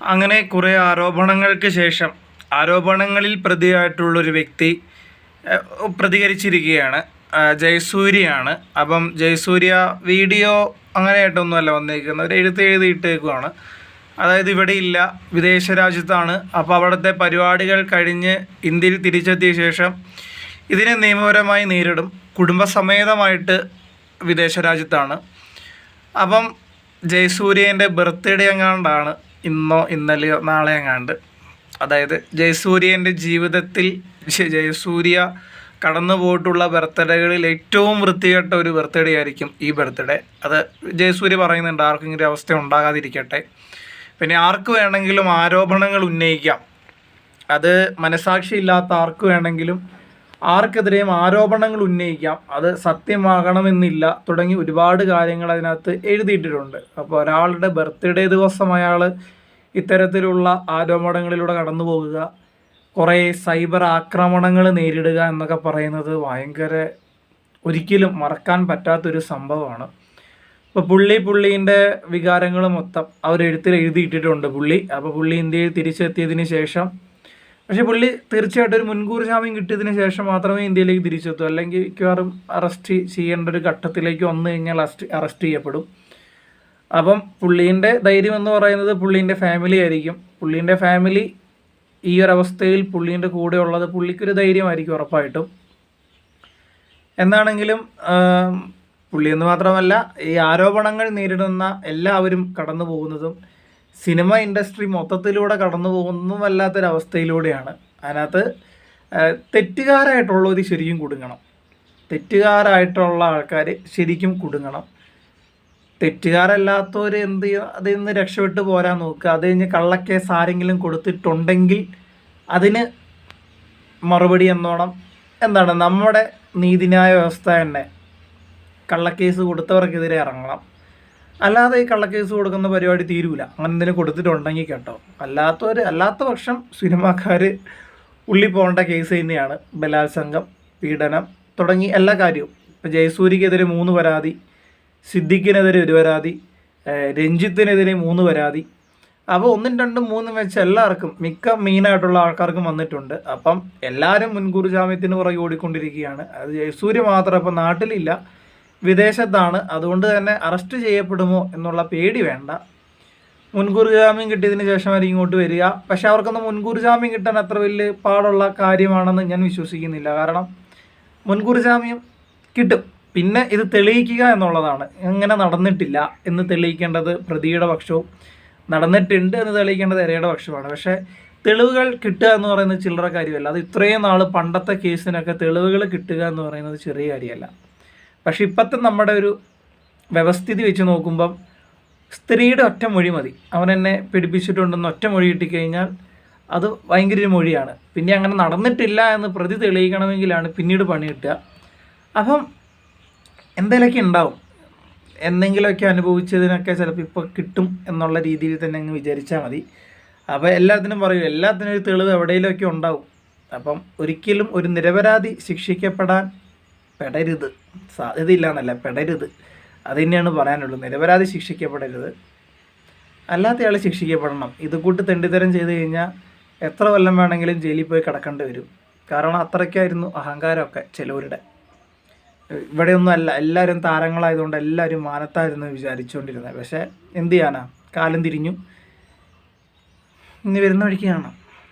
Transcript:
അങ്ങനെ കുറേ ആരോപണങ്ങൾക്ക് ശേഷം ആരോപണങ്ങളിൽ പ്രതിയായിട്ടുള്ളൊരു വ്യക്തി പ്രതികരിച്ചിരിക്കുകയാണ്. ജയസൂര്യയാണ്. അപ്പം ജയസൂര്യ വീഡിയോ അങ്ങനെയായിട്ടൊന്നുമല്ല വന്നേക്കുന്നത് ഒരു എഴുത്ത് എഴുതിയിട്ടേക്കുവാണ്. അതായത് ഇവിടെ ഇല്ല വിദേശ രാജ്യത്താണ്. അപ്പോൾ അവിടുത്തെ പരിപാടികൾ കഴിഞ്ഞ് ഇന്ത്യയിൽ തിരിച്ചെത്തിയ ശേഷം ഇതിനെ നിയമപരമായി നേരിടും. കുടുംബസമേതമായിട്ട് വിദേശ രാജ്യത്താണ്. അപ്പം ജയസൂര്യന്റെ ബർത്ത്ഡേ എങ്ങാണ്ടാണ് ഇന്നോ ഇന്നലെയോ നാളെ എങ്ങാണ്ട് അതായത് ജയസൂര്യന്റെ ജീവിതത്തിൽ ജയസൂര്യ കടന്നു പോയിട്ടുള്ള ബർത്ത്ഡേകളിൽ ഏറ്റവും വൃത്തികെട്ട ഒരു ബർത്ത്ഡേ ആയിരിക്കും ഈ ബർത്ത്ഡേ. അത് ജയസൂര്യ പറയുന്നുണ്ട് ആർക്കെങ്കിലും ഒരു അവസ്ഥ ഉണ്ടാകാതിരിക്കട്ടെ. പിന്നെ ആർക്ക് വേണമെങ്കിലും ആരോപണങ്ങൾ ഉന്നയിക്കാം. അത് മനസാക്ഷിയില്ലാത്ത ആർക്ക് വേണമെങ്കിലും ആർക്കെതിരെയും ആരോപണങ്ങൾ ഉന്നയിക്കാം. അത് സത്യമാകണമെന്നില്ല. തുടങ്ങി ഒരുപാട് കാര്യങ്ങൾ അതിനകത്ത് എഴുതിയിട്ടിട്ടുണ്ട്. അപ്പോൾ ഒരാളുടെ ബർത്ത്ഡേ ദിവസം അയാൾ ഇത്തരത്തിലുള്ള ആരോപണങ്ങളിലൂടെ കടന്നു പോകുക കുറേ സൈബർ ആക്രമണങ്ങൾ നേരിടുക എന്നൊക്കെ പറയുന്നത് ഭയങ്കര ഒരിക്കലും മറക്കാൻ പറ്റാത്തൊരു സംഭവമാണ്. ഇപ്പോൾ പുള്ളി പുള്ളീന്റെ വികാരങ്ങൾ മൊത്തം അവർ എഴുത്തിൽ എഴുതിയിട്ടിട്ടുണ്ട് പുള്ളി. അപ്പോൾ പുള്ളി ഇന്ത്യയിൽ തിരിച്ചെത്തിയതിന് ശേഷം പക്ഷെ പുള്ളി തീർച്ചയായിട്ടും ഒരു മുൻകൂർ ജാമ്യം കിട്ടിയതിന് ശേഷം മാത്രമേ ഇന്ത്യയിലേക്ക് തിരിച്ചെത്തൂ. അല്ലെങ്കിൽ മിക്കവാറും അറസ്റ്റ് ചെയ്യേണ്ട ഒരു ഘട്ടത്തിലേക്ക് വന്നു കഴിഞ്ഞാൽ അറസ്റ്റ് അറസ്റ്റ് ചെയ്യപ്പെടും. അപ്പം പുള്ളീന്റെ ധൈര്യം എന്ന് പറയുന്നത് പുള്ളീന്റെ ഫാമിലി ആയിരിക്കും. പുള്ളീന്റെ ഫാമിലി ഈ ഒരു അവസ്ഥയിൽ പുള്ളീന്റെ കൂടെ ഉള്ളത് പുള്ളിക്കൊരു ധൈര്യമായിരിക്കും ഉറപ്പായിട്ടും. എന്നാണെങ്കിലും പുള്ളി എന്ന് മാത്രമല്ല ഈ ആരോപണങ്ങൾ നേരിടുന്ന എല്ലാവരും കടന്നു പോകുന്നതും സിനിമ ഇൻഡസ്ട്രി മൊത്തത്തിലൂടെ കടന്നു പോകുന്നതും വല്ലാത്തൊരവസ്ഥയിലൂടെയാണ് അതിനകത്ത് തെറ്റുകാരായിട്ടുള്ളവർ ശരിക്കും കുടുങ്ങണം. തെറ്റുകാരായിട്ടുള്ള ആൾക്കാർ ശരിക്കും കുടുങ്ങണം. തെറ്റുകാരല്ലാത്തവർ എന്ത് അതിൽ നിന്ന് രക്ഷപ്പെട്ട് പോരാൻ നോക്കുക. അത് കഴിഞ്ഞ് കള്ളക്കേസ് ആരെങ്കിലും കൊടുത്തിട്ടുണ്ടെങ്കിൽ അതിന് മറുപടി എന്നോണം എന്താണ് നമ്മുടെ നീതിന്യായ വ്യവസ്ഥ തന്നെ. കള്ളക്കേസ് കൊടുത്തവർക്കെതിരെ ഇറങ്ങണം. അല്ലാതെ ഈ കള്ളക്കേസ് കൊടുക്കുന്ന പരിപാടി തീരൂല. അങ്ങനെ എന്തെങ്കിലും കൊടുത്തിട്ടുണ്ടെങ്കിൽ കേട്ടോ. അല്ലാത്തവർ അല്ലാത്ത പക്ഷം സിനിമാക്കാർ ഉള്ളി പോകേണ്ട കേസ് തന്നെയാണ്. ബലാത്സംഗം പീഡനം തുടങ്ങി എല്ലാ കാര്യവും. ഇപ്പോൾ ജയസൂരിക്കെതിരെ മൂന്ന് പരാതി. സിദ്ദിഖിനെതിരെ ഒരു പരാതി രഞ്ജിത്തിനെതിരെ മൂന്ന് പരാതി. അപ്പോൾ ഒന്നും രണ്ടും മൂന്നും വെച്ച് എല്ലാവർക്കും മിക്ക മെയിനായിട്ടുള്ള ആൾക്കാർക്കും വന്നിട്ടുണ്ട്. അപ്പം എല്ലാവരും മുൻകൂർ ജാമ്യത്തിന് പുറകെ ഓടിക്കൊണ്ടിരിക്കുകയാണ്. അത് ജയസൂര്യ മാത്രം ഇപ്പം നാട്ടിലില്ല വിദേശത്താണ്. അതുകൊണ്ട് തന്നെ അറസ്റ്റ് ചെയ്യപ്പെടുമോ എന്നുള്ള പേടി വേണ്ട. മുൻകൂർ ജാമ്യം കിട്ടിയതിന് ശേഷമായിരിക്കും ഇങ്ങോട്ട് വരിക. പക്ഷേ അവർക്കൊന്നും മുൻകൂർ ജാമ്യം കിട്ടാൻ അത്ര വലിയ പാടുള്ള കാര്യമാണെന്ന് ഞാൻ വിശ്വസിക്കുന്നില്ല. കാരണം മുൻകൂർ ജാമ്യം കിട്ടും. പിന്നെ ഇത് തെളിയിക്കുക എന്നുള്ളതാണ്. എങ്ങനെ നടന്നിട്ടില്ല എന്ന് തെളിയിക്കേണ്ടത് പ്രതിയുടെ പക്ഷവും നടന്നിട്ടുണ്ട് എന്ന് തെളിയിക്കേണ്ടത് ഇരയുടെ പക്ഷമാണ് പക്ഷേ തെളിവുകൾ കിട്ടുക എന്ന് പറയുന്നത് ചില്ലറ കാര്യമല്ല. അത് ഇത്രയും നാൾ പണ്ടത്തെ കേസിനൊക്കെ തെളിവുകൾ കിട്ടുക എന്ന് പറയുന്നത് ചെറിയ കാര്യമല്ല. പക്ഷെ ഇപ്പോഴത്തെ നമ്മുടെ ഒരു വ്യവസ്ഥിതി വെച്ച് നോക്കുമ്പം സ്ത്രീയുടെ ഒറ്റ മൊഴി മതി. അവൻ എന്നെ പിടിപ്പിച്ചിട്ടുണ്ടെന്ന് ഒറ്റ മൊഴി കിട്ടിക്കഴിഞ്ഞാൽ അത് ഭയങ്കര ഒരു മൊഴിയാണ്. പിന്നെ അങ്ങനെ നടന്നിട്ടില്ല എന്ന് പ്രതി തെളിയിക്കണമെങ്കിലാണ് പിന്നീട് പണി കിട്ടുക. അപ്പം എന്തെങ്കിലുമൊക്കെ ഉണ്ടാവും എന്തെങ്കിലുമൊക്കെ അനുഭവിച്ചതിനൊക്കെ ചിലപ്പോൾ ഇപ്പോൾ കിട്ടും എന്നുള്ള രീതിയിൽ തന്നെ അങ്ങ് വിചാരിച്ചാൽ മതി. അപ്പോൾ എല്ലാത്തിനും പറയും എല്ലാത്തിനും ഒരു തെളിവ് എവിടെയെങ്കിലുമൊക്കെ ഉണ്ടാവും. അപ്പം ഒരിക്കലും ഒരു നിരപരാധി ശിക്ഷിക്കപ്പെടാൻ പെടരുത്. സാധ്യതയില്ല എന്നല്ല പെടരുത്. അത് തന്നെയാണ് പറയാനുള്ളത്. നിരപരാധി ശിക്ഷിക്കപ്പെടരുത്. അല്ലാത്തയാൾ ശിക്ഷിക്കപ്പെടണം. ഇത് കൂട്ട് തെണ്ടിത്തരം ചെയ്ത് കഴിഞ്ഞാൽ എത്ര കൊല്ലം വേണമെങ്കിലും ജയിലിൽ പോയി കിടക്കേണ്ടി വരും. കാരണം അത്രയ്ക്കായിരുന്നു അഹങ്കാരമൊക്കെ ചിലവരുടെ. ഇവിടെയൊന്നും അല്ല. എല്ലാവരും താരങ്ങളായതുകൊണ്ട് എല്ലാവരും മാനത്തായിരുന്നു വിചാരിച്ചുകൊണ്ടിരുന്നത്. പക്ഷേ എന്ത് ചെയ്യാനാ? കാലം തിരിഞ്ഞു. ഇനി വരുന്ന വഴിക്ക് കാണാം.